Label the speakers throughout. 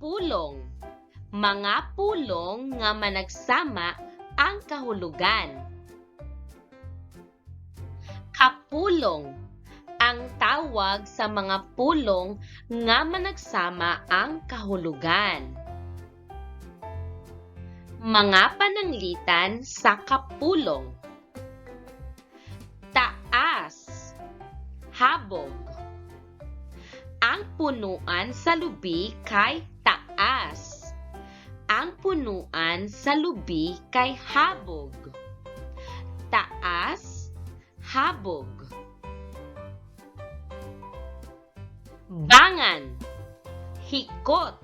Speaker 1: Kapulong. Mga pulong nga managsama ang kahulugan. Kapulong. Ang tawag sa mga pulong nga managsama ang kahulugan. Mga pananglitan sa kapulong. Taas. Habog. Ang punuan sa lubi kay taas. Ang punuan sa lubi kay habog. Taas, habog. Bangan. Hikot.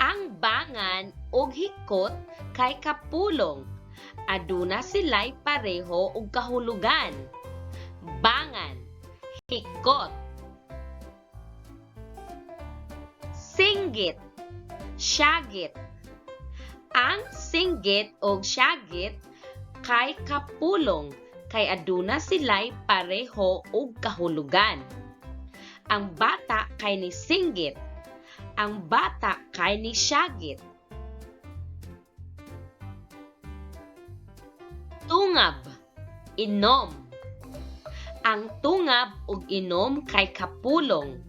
Speaker 1: Ang bangan ug hikot kay kapulong. Aduna sila'y pareho og kahulugan. Bangan. Hikot. Singgit. Syagit. Ang singgit o syagit kay kapulong kay aduna sila'y pareho og kahulugan. Ang bata kay ni singgit. Ang bata kay ni syagit. Tungab. Inom. Ang tungab ug inom kay kapulong.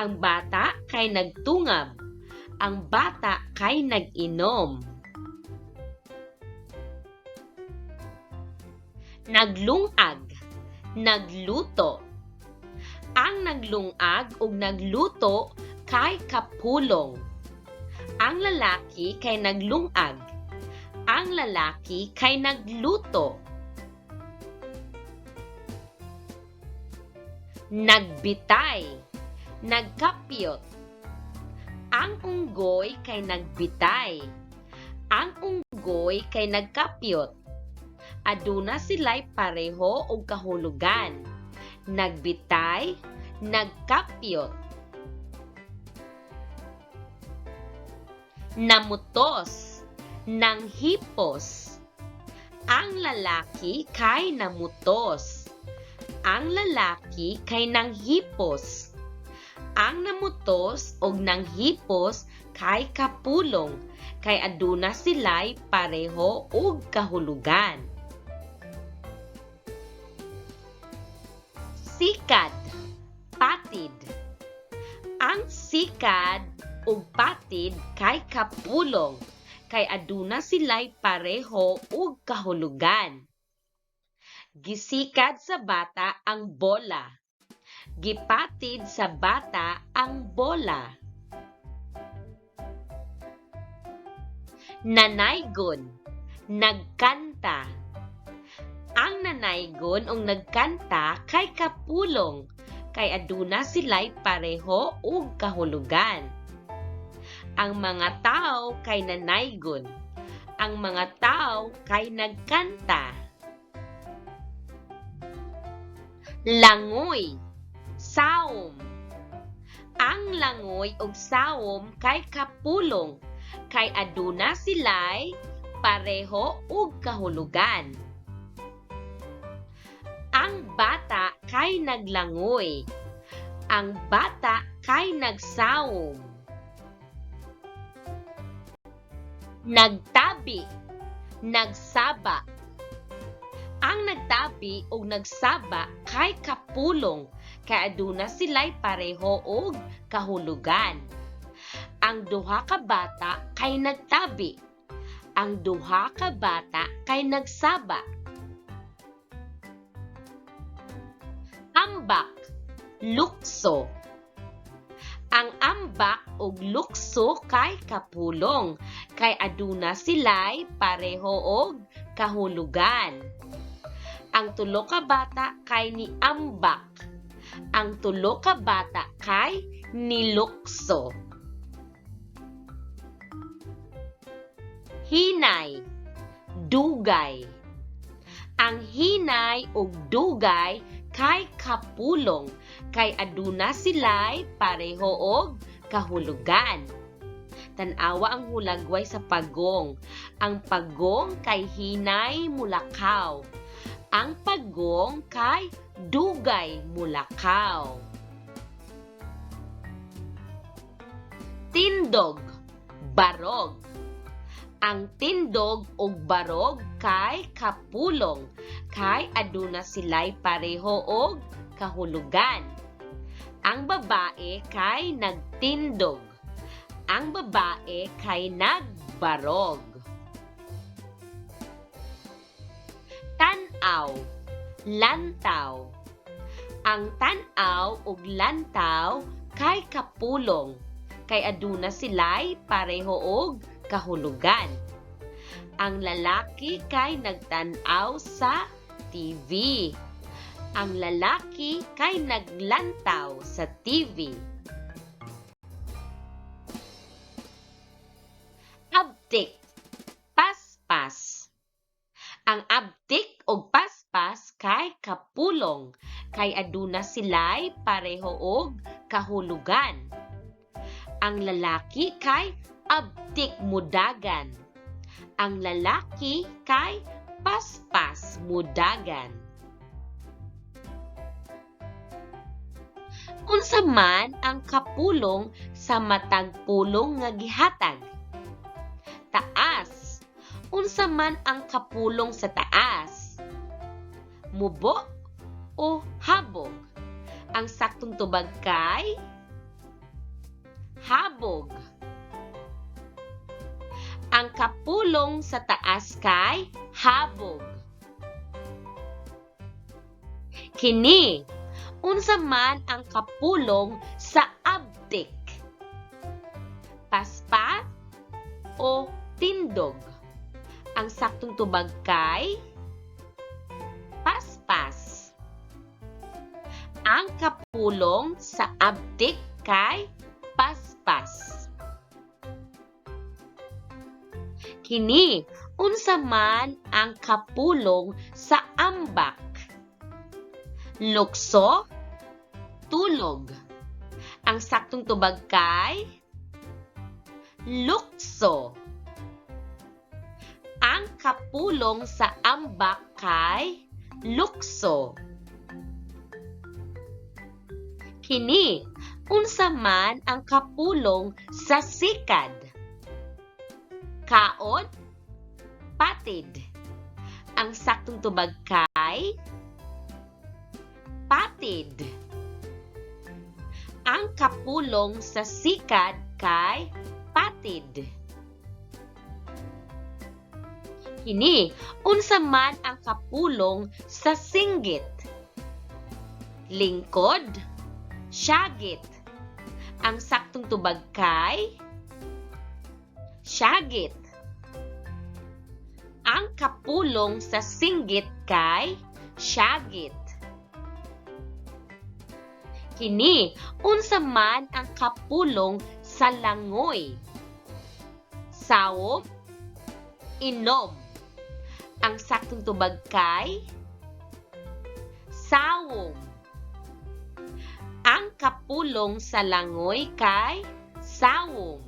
Speaker 1: Ang bata kay nagtungab. Ang bata kay nag-inom. Naglungag. Nagluto. Ang naglungag ug nagluto kay kapulong. Ang lalaki kay naglungag. Ang lalaki kay nagluto. Nagbitay. Nagkapyot. Ang unggoy kay nagbitay. Ang unggoy kay nagkapyot. Aduna sila'y pareho og kahulugan. Nagbitay, nagkapyot. Namutos, nanghipos. Ang lalaki kay namutos. Ang lalaki kay nanghipos. Ang namutos og nanghipos kay kapulong kay aduna sila'y pareho og kahulugan. Sikad, patid. Ang sikad ug patid kay kapulong kay aduna sila'y pareho ug kahulugan. Gisikad sa bata ang bola. Gipatid sa bata ang bola. Nanaygon, nagkanta. Ang nanaygon ug nagkanta kay kapulong kay aduna sila'y pareho ug kahulugan. Ang mga tao kay nanaygon. Ang mga tao kay nagkanta. Langoy, saom. Ang langoy ug saom kay kapulong kay aduna sila'y pareho ug kahulugan. Ang bata kay naglangoy. Ang bata kay nagsaom. Nagtabi, nagsaba. Ang nagtabi ug nagsaba kay kapulong kay aduna sila'y pareho og kahulugan. Ang duha ka bata kay nagtabi. Ang duha ka bata kay nagsaba. Ambak, lukso. Ang ambak ug lukso kay kapulong kay aduna sila'y pareho og kahulugan. Ang tulo ka bata kay ni ambak. Ang tulo ka bata kay nilukso. Hinay, dugay. Ang hinay ug dugay kay kapulong kay aduna sila'y pareho og kahulugan. Tanawa ang hulagway sa pagong. Ang pagong kay hinay mulakaw. Ang pagong kay dugay mulakaw. tindog, barog. Ang tindog ug barog kay kapulong kay aduna sila'y pareho og kahulugan. Ang babae kay nagtindog. Ang babae kay nagbarog. Tanaw, lantaw. Ang tanaw ug lantaw kay kapulong kay aduna sila'y pareho og kahulugan. Ang lalaki kay nagtanaw sa TV. Ang lalaki kay naglantaw sa TV. Abtik, paspas. Ang abtik o paspas kay kapulong kay aduna sila'y pareho og kahulugan. Ang lalaki kay abtik mudagan. Ang lalaki kay paspas mudagan. Unsa man ang kapulong sa matag pulong nga gihatag? Unsa man ang kapulong sa taas? Mubo o habog? Ang saktong tubag kay habog. Ang kapulong sa taas kay habog. Kini, unsa man ang kapulong sa abdik? Paspa o tindog? Ang saktong tubag kay paspas. Ang kapulong sa abdik kay paspas. Kini, unsa man ang kapulong sa ambak? Lukso, tulog. Ang saktong tubag kay lukso. Ang kapulong sa ambak kay lukso. Kini, unsa man ang kapulong sa sikad? Kaod, patid. Ang saktong tubag kay patid. Ang kapulong sa sikad kay patid. Kini, unsa man ang kapulong sa singgit? Lingkod, syagit. Ang saktong tubag kay syagit. Ang kapulong sa singgit kay syagit. Kini, unsa man ang kapulong sa langoy? Sawop, inom. Ang saktong tubag kay sawom. Ang kapulong sa langoy kay sawom.